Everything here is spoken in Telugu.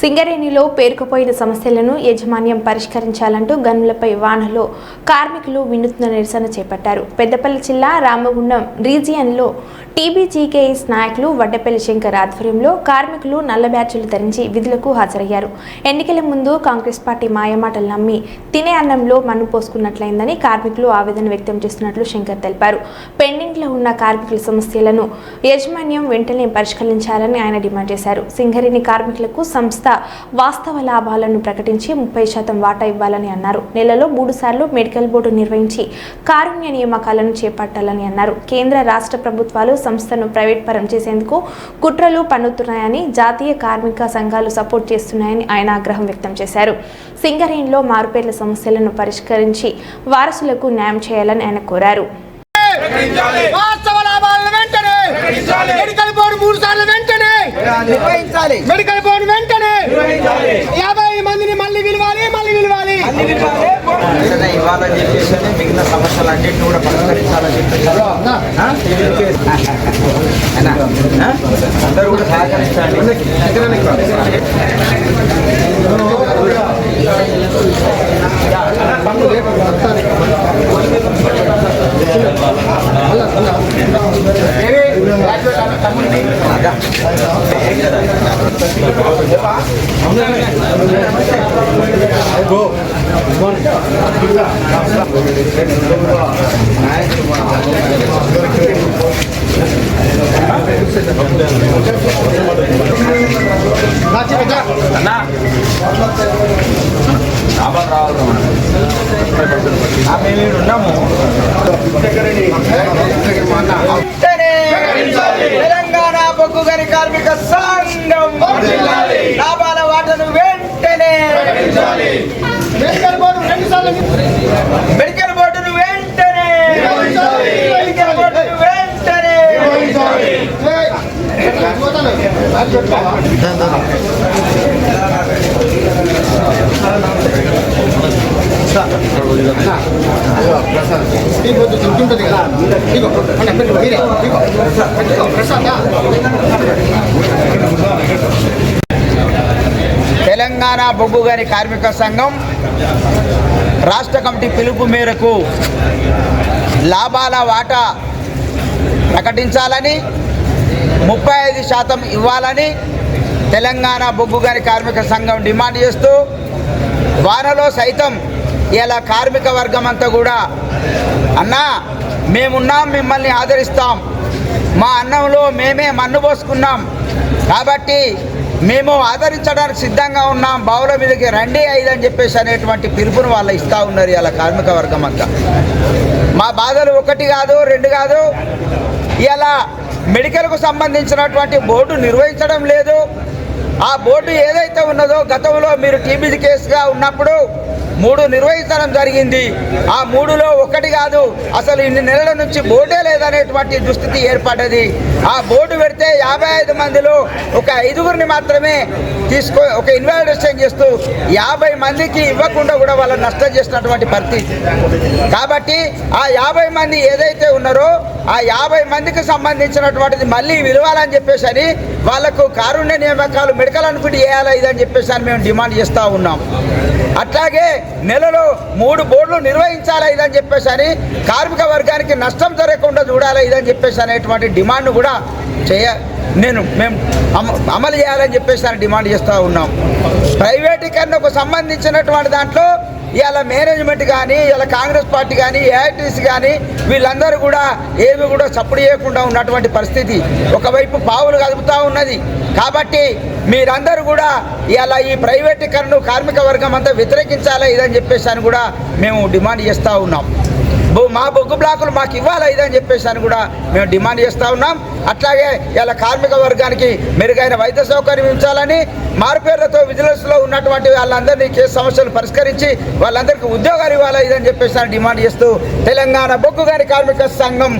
సింగరేణిలో పేరుకుపోయిన సమస్యలను యాజమాన్యం పరిష్కరించాలంటూ గనులపై వానలో కార్మికులు వినూత్న నిరసన చేపట్టారు. పెద్దపల్లి జిల్లా రామగుండం రీజియన్లో టీబీజీకేఎస్ నాయకులు వడ్డపల్లి శంకర్ ఆధ్వర్యంలో కార్మికులు నల్ల బ్యాచ్లు ధరించి విధులకు హాజరయ్యారు. ఎన్నికల ముందు కాంగ్రెస్ పార్టీ మాయమాటలు నమ్మి తినే అన్నంలో మన్ను పోసుకున్నట్లయిందని కార్మికులు ఆవేదన వ్యక్తం చేస్తున్నట్లు శంకర్ తెలిపారు. పెండింగ్లో ఉన్న కార్మికుల సమస్యలను యాజమాన్యం వెంటనే పరిష్కరించాలని ఆయన డిమాండ్ చేశారు. సింగరేణి కార్మికులకు సంస్థ వాస్తవ లాభాలను ప్రకటించి ముప్పై శాతం వాటా ఇవ్వాలని అన్నారు. నెలలో మూడు సార్లు మెడికల్ బోర్డు నిర్వహించి కారుణ్య నియామకాలను చేపట్టాలని అన్నారు. కేంద్ర రాష్ట్ర ప్రభుత్వాలు సంస్థను ప్రైవేట్ పరం చేసేందుకు కుట్రలు పన్నుతున్నాయని జాతీయ కార్మిక సంఘాలు సపోర్ట్ చేస్తున్నాయని ఆయన ఆగ్రహం వ్యక్తం చేశారు. సింగరేణిలో మారుపేర్ల సమస్యలను పరిష్కరించి వారసులకు న్యాయం చేయాలని ఆయన కోరారు. నిర్వహించాలి. మెడికల్ బోర్డు వెంటనే యాభై మందిని మళ్ళీ విలువాలి మళ్ళీ విలువాలి. ఇవ్వాలని చెప్పేసి అని మిగిలిన సమస్యలన్నింటినీ కూడా పరిష్కరించాలని చెప్పేసి ఆ? అయినా? ఆ? అందరూ కూడా సహకరించండి అదా. ఆ, మేము ఈడ ఉన్నాము వెంటనే తెలంగాణ బొగ్గు గని కార్మిక సంఘం లాభాల వాటను వెంటనే మెడికల్ బోర్డు రెండు సార్లు మెడికల్ బోర్డును వెంటనే మెడికల్ బోర్డును వెంటనే ఉంటుంది కదా ప్రసాద్. తెలంగాణ బొగ్గు గని కార్మిక సంఘం రాష్ట్ర కమిటీ పిలుపు మేరకు లాభాల వాటా ప్రకటించాలని ముప్పై ఐదు శాతం ఇవ్వాలని తెలంగాణ బొగ్గు గని కార్మిక సంఘం డిమాండ్ చేస్తూ వానలో సైతం ఇలా కార్మిక వర్గం అంతా కూడా అన్నా మేమున్నాం మిమ్మల్ని ఆదరిస్తాం. మా అన్నంలో మేమే మన్ను పోసుకున్నాం. కాబట్టి మేము ఆదరించడానికి సిద్ధంగా ఉన్నాం. బావుల మీదకి రండి ఐదు అని చెప్పేసి అనేటువంటి పిలుపును వాళ్ళు ఇస్తూ ఉన్నారు ఇలా కార్మిక వర్గం అంతా. మా బాధలు ఒకటి కాదు రెండు కాదు. ఇలా మెడికల్కు సంబంధించినటువంటి బోర్డు నిర్వహించడం లేదు. ఆ బోర్డు ఏదైతే ఉన్నదో గతంలో మీరు టీబీ కేసుగా ఉన్నప్పుడు మూడు నిర్వహించడం జరిగింది. ఆ మూడులో ఒక్కటి కాదు. అసలు ఇన్ని నెలల నుంచి బోర్డే లేదనేటువంటి దుస్థితి ఏర్పడ్డది. ఆ బోర్డు పెడితే యాభై ఐదు మందిలో ఒక ఐదుగురిని మాత్రమే తీసుకో ఒక ఇన్వెస్టిగేషన్ చేస్తూ యాభై మందికి ఇవ్వకుండా కూడా వాళ్ళని నష్టం చేసినటువంటి పరిస్థితి. కాబట్టి ఆ యాభై మంది ఏదైతే ఉన్నారో ఆ యాభై మందికి సంబంధించినటువంటిది మళ్ళీ విలువాలని చెప్పేసి అని వాళ్ళకు కారుణ్య నియామకాలు మెడికల్ అనుకుంటే చేయాలి ఇదని చెప్పేసి అని మేము డిమాండ్ చేస్తూ ఉన్నాం. అట్లాగే నెలలో మూడు బోర్డులు నిర్వహించాలి ఇదని చెప్పేసి కానీ కార్మిక వర్గానికి నష్టం జరగకుండా చూడాలి ఇదని చెప్పేసి అనేటువంటి డిమాండ్ కూడా చేయ నేను మేము అమ- అమలు చేయాలని చెప్పేసి అని డిమాండ్ చేస్తూ ఉన్నాం. ప్రైవేటీకరణకు సంబంధించినటువంటి దాంట్లో ఇవాళ మేనేజ్మెంట్ కానీ ఇవాళ కాంగ్రెస్ పార్టీ కానీ ఏఐటీసీ కానీ వీళ్ళందరూ కూడా ఏమి కూడా చప్పుడు చేయకుండా ఉన్నటువంటి పరిస్థితి ఒకవైపు పావులు కదుపుతూ ఉన్నది. కాబట్టి మీరందరూ కూడా ఇవాళ ఈ ప్రైవేటీకరణను కార్మిక వర్గం అంతా వ్యతిరేకించాలి ఇదని చెప్పేసి అని కూడా మేము డిమాండ్ చేస్తూ ఉన్నాం. మా బొగ్గు బ్లాకులు మాకు ఇవ్వాలి ఇదని చెప్పేసి అని కూడా మేము డిమాండ్ చేస్తూ ఉన్నాం. అట్లాగే ఇలా కార్మిక వర్గానికి మెరుగైన వైద్య సౌకర్యం ఇచ్చాలని మారుపేర్లతో విజిలెన్స్లో ఉన్నటువంటి వాళ్ళందరినీ కేసు సమస్యలు పరిష్కరించి వాళ్ళందరికీ ఉద్యోగాలు ఇవ్వాలి ఇదని చెప్పేసి అని డిమాండ్ చేస్తూ తెలంగాణ బొగ్గు గారి కార్మిక సంఘం